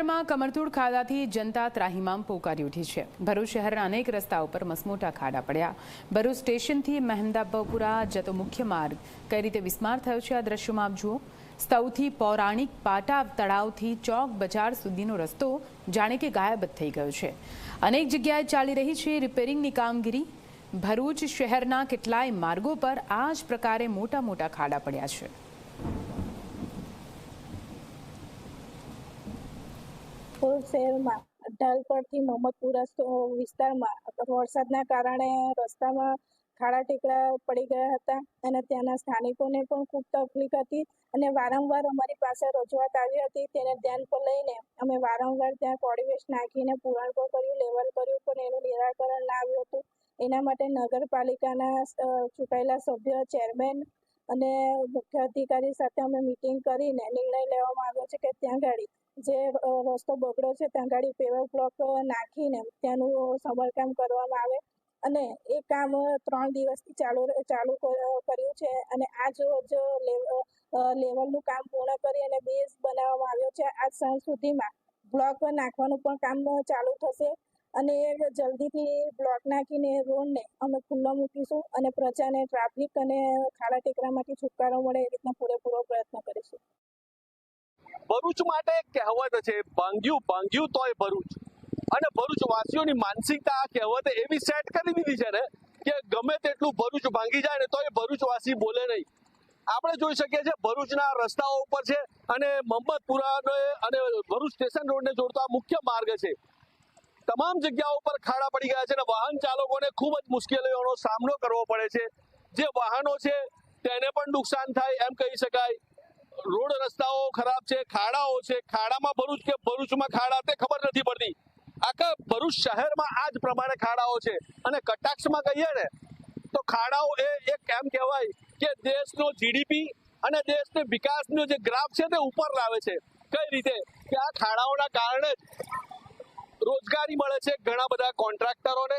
શહેરમાં કમરતોડ ખાડાથી જનતા ત્રાહિમામ પોકારી ઉઠી છે. ભરૂચ શહેરના અનેક રસ્તાઓ પર મસમોટા ખાડા પડ્યા. ભરૂચ સ્ટેશનથી મહેમદાબાપુરા જતો મુખ્ય માર્ગ કઈ રીતે વિસ્માર થયો છે આ દ્રશ્યોમાં આપ જુઓ. સૌથી પૌરાણિક પાટા તળાવથી ચોક બજાર સુધીનો રસ્તો જાણે કે ગાયબ થઈ ગયો છે. અનેક જગ્યાએ ચાલી રહી છે રિપેરિંગની કામગીરી. ભરૂચ શહેરના કેટલાય માર્ગો પર આ જ પ્રકારે મોટા મોટા ખાડા પડ્યા છે. શહેરમાં ઢાલ પરથી મોહમ્મદપુરા વિસ્તારમાં વરસાદના કારણે રસ્તામાં ખાડા ટેકરા પડી ગયા હતા અને ત્યાંના સ્થાનિકોને પણ ખૂબ તકલીફ હતી અને વારંવાર અમારી પાસે રજૂઆત આવી હતી તેને ધ્યાન પર લઈને. અમે વારંવાર ત્યાં કોર્ડિવેશ નાખીને પુરાણ પણ કર્યું, લેવલ કર્યું, પણ એનું નિરાકરણ ના આવ્યું હતું. એના માટે નગરપાલિકાના ચૂંટાયેલા સભ્ય, ચેરમેન અને મુખ્ય અધિકારી સાથે અમે મિટિંગ કરીને નિર્ણય લેવામાં આવ્યો છે કે ત્યાં ગાડી, જે રસ્તો બગડ્યો છે ત્યાં ગાડી પેવર બ્લોક નાખીને ત્યાંનું સમારકામ કરવામાં આવે. અને એ કામ ત્રણ દિવસથી ચાલુ ચાલુ કર્યું છે અને આજ રોજ લેવલનું કામ પૂર્ણ કરી અને બેઝ બનાવવામાં આવ્યો છે. આજ સાંજ સુધીમાં બ્લોક નાખવાનું પણ કામ ચાલુ થશે. અને જલ્દીથી બ્લોક નાખીને રોડને અમે ખુલ્લો મૂકીશું અને પ્રજાને ટ્રાફિક અને ખાડા ટેકરામાંથી છુટકારો મળે એ રીતના પૂરેપૂરો પ્રયત્ન કરીશું. ભરૂચ માટે કહેવત છે, ભાંગ્યું ભાંગ્યું તોય ભરૂચ. અને ભરૂચ વાસીઓની માનસિકતા આ કહેવતે એવી સેટ કરી દીધી છે ને કે ગમે તેટલું ભરૂચ ભાંગી જાય ને તોય ભરૂચ વાસી બોલે નહીં. આપણે જોઈ શકીએ છીએ ભરૂચના રસ્તાઓ ઉપર છે અને મોહમ્મદપુરા અને ભરૂચ સ્ટેશન રોડને જોડતો મુખ્ય માર્ગ છે. તમામ જગ્યાઓ ઉપર ખાડા પડી ગયા છે અને વાહન ચાલકોને ખૂબ જ મુશ્કેલીઓનો સામનો કરવો પડે છે. જે વાહનો છે તેને પણ નુકસાન થાય એમ કહી શકાય. રોડ રસ્તાઓ ખરાબ છે, ખાડાઓ છે. ખાડામાં ભરૂચ કે ભરૂચમાં ખાડા તે ખબર નથી પડતી. આખા ભરૂચ શહેરમાં આ જ પ્રમાણે ખાડાઓ છે. અને કટાક્ષમાં કહીએ ને, તો ખાડાઓ એ એક એમ કહેવાય કે દેશનો જીડીપી અને દેશનો વિકાસનો જે ગ્રાફ છે તે ઉપર લાવે છે. કઈ રીતે? કે આ ખાડાઓના કારણે જ રોજગારી મળે છે ઘણા બધા કોન્ટ્રાક્ટરોને.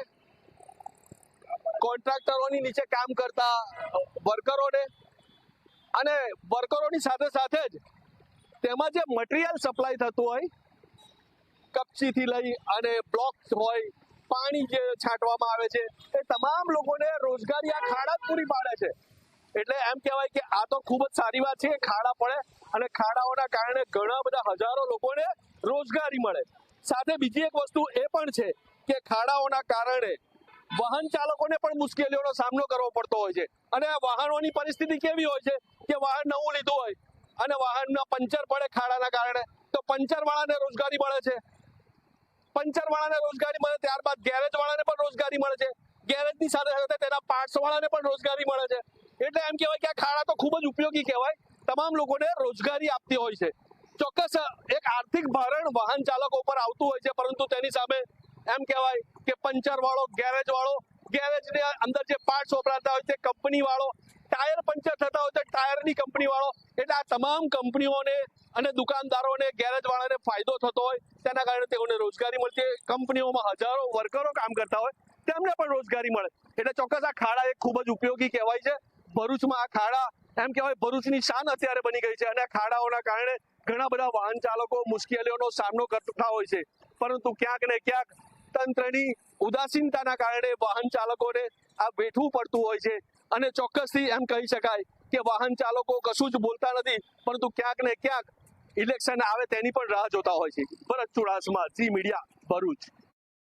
કોન્ટ્રાક્ટરોની નીચે કામ કરતા વર્કરોને. અને વર્કરોની સાથે સાથે જ તેમાં જે મટીરિયલ સપ્લાય થતું હોય, કપચીથી લઈ અને બ્લોક્સ હોય, પાણી જે છાંટવામાં આવે છે, એ તમામ લોકોને રોજગારી આ ખાડા જ પૂરી પાડે છે. એટલે એમ કહેવાય કે આ તો ખૂબ જ સારી વાત છે ખાડા પડે અને ખાડાઓના કારણે ઘણા બધા હજારો લોકોને રોજગારી મળે. સાથે બીજી એક વસ્તુ એ પણ છે કે ખાડાઓના કારણે વાહન ચાલકોને પણ મુશ્કેલીઓનો સામનો કરવો પડતો હોય છે. અને આ વાહનોની પરિસ્થિતિ કેવી હોય છે કે વાહન નવું લીધું હોય અને વાહનના પંચર પડે ખાડાના કારણે, તો પંચર વાળાને રોજગારી મળે છે. પંચર વાળાને રોજગારી મળે ત્યારબાદ ગેરેજ વાળાને પણ રોજગારી મળે છે. ગેરેજની સાથે સાથે તેના પાર્ટ્સ વાળાને પણ રોજગારી મળે છે. એટલે એમ કહેવાય કે આ ખાડા તો ખૂબ જ ઉપયોગી કહેવાય. તમામ લોકોને રોજગારી આપતી હોય છે. ચોક્કસ, એક આર્થિક ભારણ વાહન ચાલકો ઉપર આવતું હોય છે, પરંતુ તેની સામે એમ કહેવાય કે પંચર વાળો ગેરેજ વાળો ગેરેજની અંદર જે પાર્ટ્સ વપરાતા હોય છે કંપની વાળો ટાયર પંચર થતા હોય છે, ટાયરની કંપની વાળો એટલે આ તમામ કંપનીઓને અને દુકાનદારોને ગેરેજ વાળાને ફાયદો થતો હોય, તેના કારણે તેઓને રોજગારી મળતી હોય. કંપનીઓમાં હજારો વર્કરો કામ કરતા હોય, તેમને પણ રોજગારી મળે. એટલે ચોક્કસ આ ખાડા એક ખૂબ જ ઉપયોગી કહેવાય છે. ભરૂચમાં આ ખાડા, એમ કહેવાય ભરૂચની શાન અત્યારે બની ગઈ છે અને ખાડાઓના કારણે ઘણા બધા વાહન ચાલકો મુશ્કેલીઓનો સામનો કરતા હોય છે. પરંતુ ક્યાંક ને ક્યાંક તંત્રની ઉદાસીનતાના કારણે વાહન ચાલકોને આ વેઠવું પડતું હોય છે. અને ચોક્કસથી એમ કહી શકાય કે વાહન ચાલકો કશું જ બોલતા નથી, પરંતુ ક્યાંક ને ક્યાંક ઇલેક્શન આવે તેની પણ રાહ જોતા હોય છે. Bharat Chudasama, G media, Bharuch.